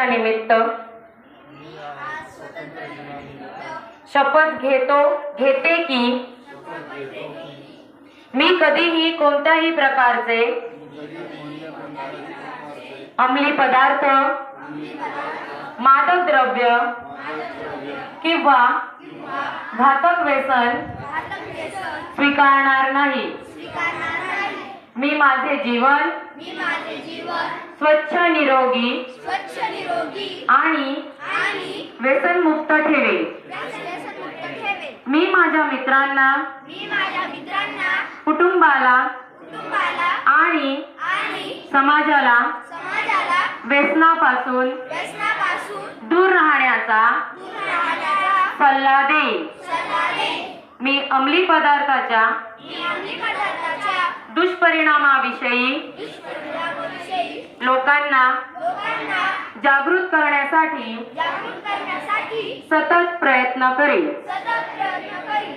दिनानिमित्त शपथ घेतो घेते की? मी कधीही कोणत्याही प्रकारचे अंमली पदार्थ मादक द्रव्य किंवा घातक व्यसन स्वीकारणार नाही. मी माझे जीवन मी माझे जीवन स्वच्छ निरोगी स्वच्छ निरोगी आणि आणि व्यसनमुक्त ठेवे व्यसनमुक्त ठेवेन. मी माझ्या मित्रांना मी माझ्या मित्रांना कुटुंबाला कुटुंबाला आणि आणि समाजाला समाजाला व्यसनापासून व्यसनापासून दूर राहण्याचा दूर राहण्याचा सल्ला देईन. सल्ला देईन. मी अंमली पदार्थाच्या दुष्परिणामाविषयी लोकांना जागृत करण्यासाठी सतत प्रयत्न करेन. सतत प्रयत्न करीन.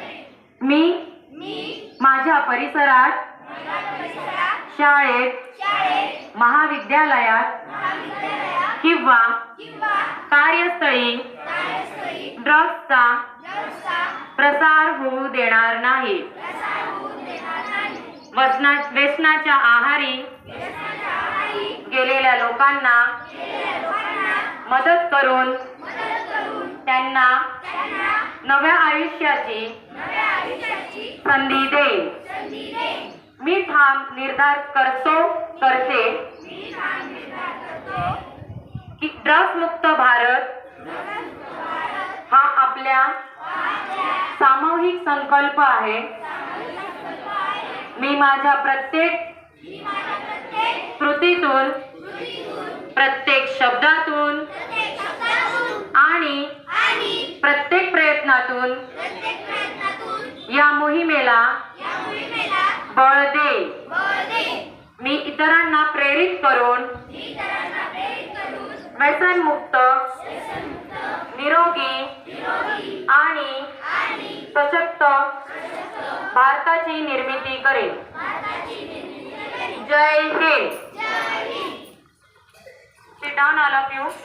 मी मी माझ्या परिसरात शाळेत महाविद्यालयात किंवा कार्यस्थळी ड्रग्सचा प्रसार होऊ देणार नाही. वसना व्यसनाच्या आहारी गेलेल्या लोकांना मदत करून त्यांना नव्या आयुष्याची संधी देईन मी ठाम निर्धार करतो करते की ड्रग्ज मुक्त भारत हा आपल्या सामूहिक संकल्प आहे. मी माझ्या प्रत्येक कृतीतून प्रत्येक शब्दातून आणि प्रत्येक प्रयत्नातून या मोहिमेला बळ दे. देईन मी इतरांना प्रेरित करून व्यसनमुक्त निरोगी निरोगी आणि आणि सशक्त भारताची निर्मिती हिंद. जय Hind. Sit down, all of you.